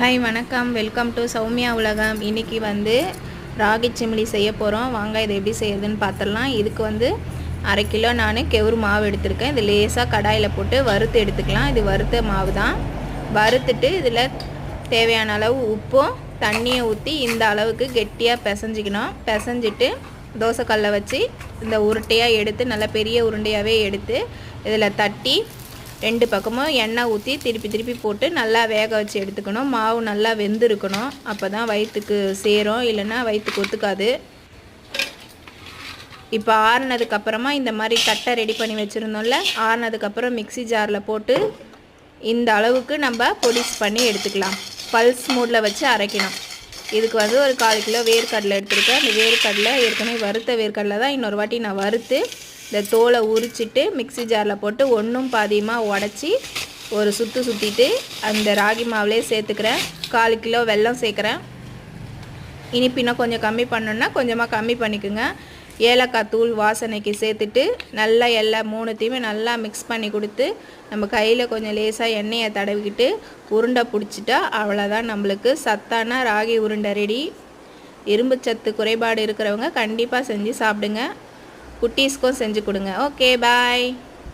Hi வணக்கம். Welcome to Soumya உலகம். இன்றைக்கி வந்து ராகி சிம்லி செய்ய போகிறோம் வாங்க இதை எப்படி செய்யறதுன்னு பார்த்துடலாம் இதுக்கு வந்து அரை கிலோ நான் கெவுரு மாவு எடுத்திருக்கேன். இது லேசாக கடாயில் போட்டு வறுத்து எடுத்துக்கலாம். இது வறுத்த மாவு தான் வறுத்துட்டு இதில் தேவையான அளவு உப்பும் தண்ணியை ஊற்றி இந்த அளவுக்கு கெட்டியாக பிசைஞ்சிக்கணும். பிசைஞ்சிட்டு தோசைக்கல்லை வச்சு இந்த உருட்டையாக எடுத்து நல்லா பெரிய உருண்டையாகவே எடுத்து இதில் தட்டி ரெண்டு பக்கமும் எண்ணெய் ஊற்றி திருப்பி திருப்பி போட்டு நல்லா வேக வச்சு எடுத்துக்கணும். மாவு நல்லா வெந்திருக்கணும். அப்போ தான் வயிற்றுக்கு சேரும். இல்லைன்னா வயிற்றுக்கு ஒத்துக்காது. இப்போ ஆறுனதுக்கப்புறமா இந்த மாதிரி தட்டை ரெடி பண்ணி வச்சுருந்தோம்ல ஆறுனதுக்கப்புறம் மிக்ஸி ஜாரில் போட்டு இந்த அளவுக்கு நம்ம பொடிஸ் பண்ணி எடுத்துக்கலாம். பல்ஸ் மூடில் வச்சு அரைக்கணும். இதுக்கு வந்து ஒரு கால் கிலோ வேர்க்கடலை எடுத்துருக்கேன். அந்த வேர்க்கடலை ஏற்கனவே வறுத்த வேர்க்கடலை தான் இன்னொரு வாட்டி நான் வறுத்து இந்த தோலை உரிச்சிட்டு மிக்ஸி ஜாரில் போட்டு ஒன்றும் பாதியமாக உடச்சி ஒரு சுற்று சுற்றிட்டு அந்த ராகி மாவுலேயே சேர்த்துக்கிறேன். கால் கிலோ வெல்லம் சேர்க்குறேன். இனிப்பு இன்னும் கொஞ்சம் கம்மி பண்ணணுன்னா கொஞ்சமாக கம்மி பண்ணிக்கோங்க. ஏலக்காய் தூள் வாசனைக்கு சேர்த்துட்டு நல்லா எல்லா மூணுத்தையுமே நல்லா மிக்ஸ் பண்ணி கொடுத்து நம்ம கையில் கொஞ்சம் லேசாக எண்ணெயை தடவிக்கிட்டு உருண்டை பிடிச்சிட்டா அவ்வளோதான் நம்மளுக்கு சத்தான ராகி உருண்டை ரெடி இரும்பு சத்து குறைபாடு இருக்கிறவங்க கண்டிப்பாக செஞ்சு சாப்பிடுங்க. குட்டீஸ்க்கும் செஞ்சு கொடுங்க. Okay bye